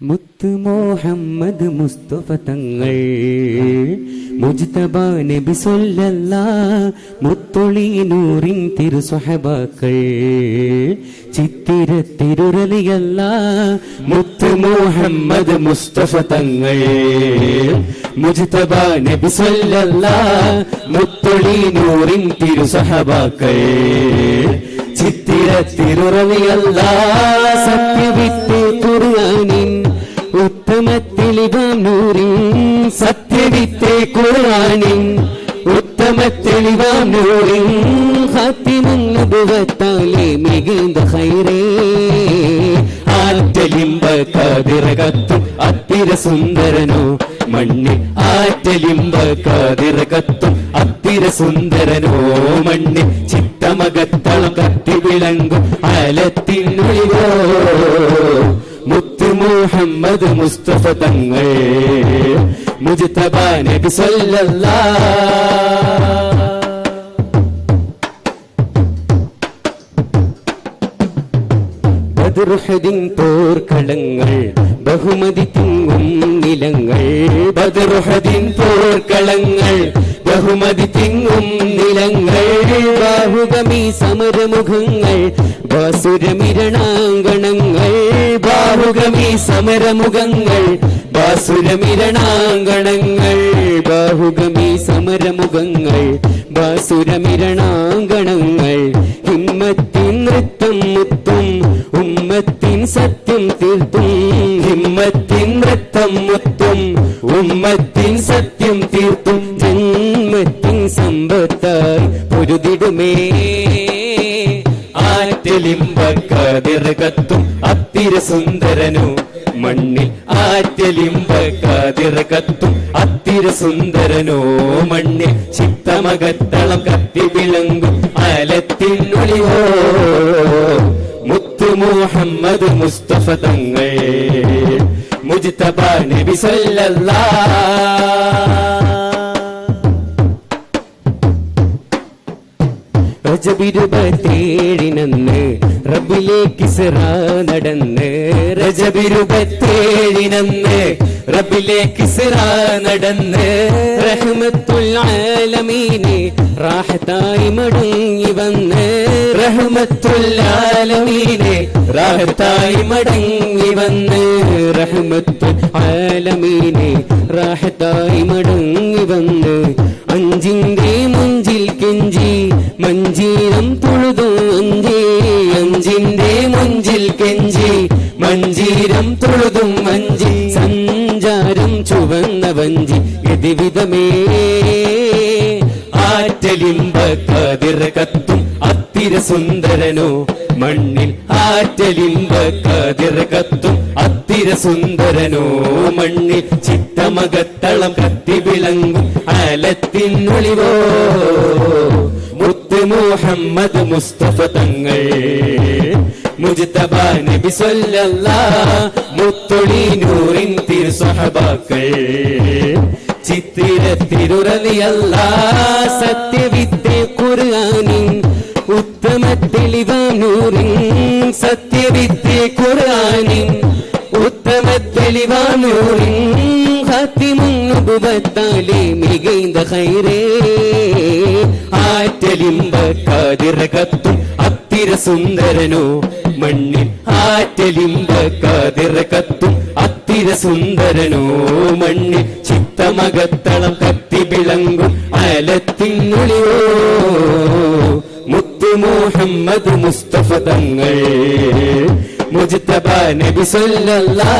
മുത്ത് മുഹമ്മദ് മുസ്തഫ തങ്ങൾ. മുജ്തബ നബി സല്ലല്ലാ മുത്തൊളി നൂറിൻ തിരു തിരുസുഹബാക്കൾ ചിത്തിര തിരുരലിയല്ല മുത്ത് മുഹമ്മദ് മുസ്തഫ തങ്ങൾ. മുജ്തബ നബി സല്ലല്ലാ മുത്തൊളി നൂറിൻ തിരു സഹബാക്കൾ ചിത്തിര തിരുരലിയല്ല സത്യവിത്ത് ഖുർആനിൻ ഉത്തമത്തെളിവാം നൂറിൻ സത്യവിത്ത് ഖുർആനിൻ ഉത്തമത്തെളിവാം നൂറിൻ ഹാത്തിമുന്നുഭവത്താലെ മികുന്ന ഹൈറേ ആറ്റലിമ്പ കതിരകത്തും അത്തിര സുന്ദരനോ മണ്ണിൽ ആറ്റലിമ്പ കതിരകത്തും അത്തിര സുന്ദരനോ മണ്ണിൽ ചിത്തമകത്തളം കത്തി വിളങ്ങും അലത്തിനുളിവോ മുത്ത് മുഹമ്മദ് മുസ്തഫ തങ്ങൾ മുജ്തബ നബി സല്ലല്ലാ ബദറുഹദിൻ പോർക്കളങ്ങൾ ബഹുമതി തിങ്ങും നിലങ്ങൾ ബദർഹദിൻ പോർക്കളങ്ങൾ ബഹുമതി തിങ്ങും നിലങ്ങൾ ബാഹുഗമി സമരമുഖങ്ങൾ ബാസുരമിരണാങ്കണങ്ങൾ ബാഹുഗമി സമരമുഖങ്ങൾ ബാസുരമിരണാങ്കണങ്ങൾ. ബാഹുഗമി സമരമുഖങ്ങൾ ബാസുരമിരണാങ്കണങ്ങൾ. ഹിമ്മത്തിൻ നൃത്തം മുത്തും ഉമ്മത്തിൻ സത്യം തീർത്തും. ഹിമ്മത്തിൻ നൃത്തം മുത്തും ഉമ്മത്തിൻ സത്യം തീർത്തും. ജന്മത്തിൻ സമ്പത്തായി പൊരുതിടുമേ. ആറ്റലിമ്പക്കാതിറകത്തും അത്തിര സുന്ദരനു മണ്ണിൽ ആറ്റലിമ്പക്കാതിറകത്തും അത്തിര സുന്ദരനോ മണ്ണിൽ ചിത്തമകത്തളം കത്തി വിളങ്ങും അലത്തിനുളിയോ മുത്തു മുഹമ്മദ് മുസ്തഫ തങ്ങൾ മുജ്തബ നബി സല്ലല്ലാ രജബിരുപത്തേഴിനന്ന് റബിലേക്ക് സിറ നടന്ന്. രജബിരുപത്തേഴിനന്ന് റബിലേക്ക് സിറ നടന്ന്. റഹ്മത്തുൽ ആലമീനെ റാഹത്തായി മടങ്ങി വന്ന്. റഹ്മത്തുൽ ആലമീനെ റാഹത്തായി മടങ്ങി വന്ന്. റഹ്മത്തുൽ ആലമീനെ റാഹത്തായി മടങ്ങി വന്ന്. മഞ്ചീരം തൊഴുതു അഞ്ചി അഞ്ചിന്റെ മുഞ്ചിൽ കെഞ്ചി. മഞ്ചീരം തൊഴുതും മഞ്ചി സഞ്ചാരം ചുവന്ന വഞ്ചി. ഗതിവിധമേ ആറ്റലിമ്പ കതിർകത്തും അത്തിര സുന്ദരനോ. മണ്ണിൽ ആറ്റലിമ്പ കതിർകത്തും അത്തിര സുന്ദരനോ. മണ്ണിൽ ചിത്തമകത്തളം കത്തി വിളങ്ങും അലത്തിനുളിവോ മുത്ത് മുഹമ്മദ് മുസ്തഫ തങ്ങൾ. മുജ്തബ നബി സല്ലല്ലാ നൂറിൻ തിരുസഹബാക്കൾ ചിത്തിര തിരുറലിയല്ല സത്യവിദ്യ ഖുർആനിൻ ഉത്തമ തെളിവാനൂറിൻ സത്യവിദ്യ ഖുർആനിൻ ഉത്തമ തെളിവാനൂറിൻ ഹാത്തിമുന്നുപത്താലെ മികൈന്ദ ഹൈറേ ആറ്റലിമ്പ കാതിറകത്തും അത്തിര സുന്ദരനോ മണ്ണിൽ ആറ്റലിമ്പ കാതിറകത്തും അത്തിര സുന്ദരനോ മണ്ണിൽ ചിത്തമകത്തളം കത്തി വിളങ്ങും അലത്തിനുളിയോ മുത്തു മുഹമ്മദ് മുസ്തഫ തങ്ങൾ മുജ്തബ നബി സല്ലല്ലാ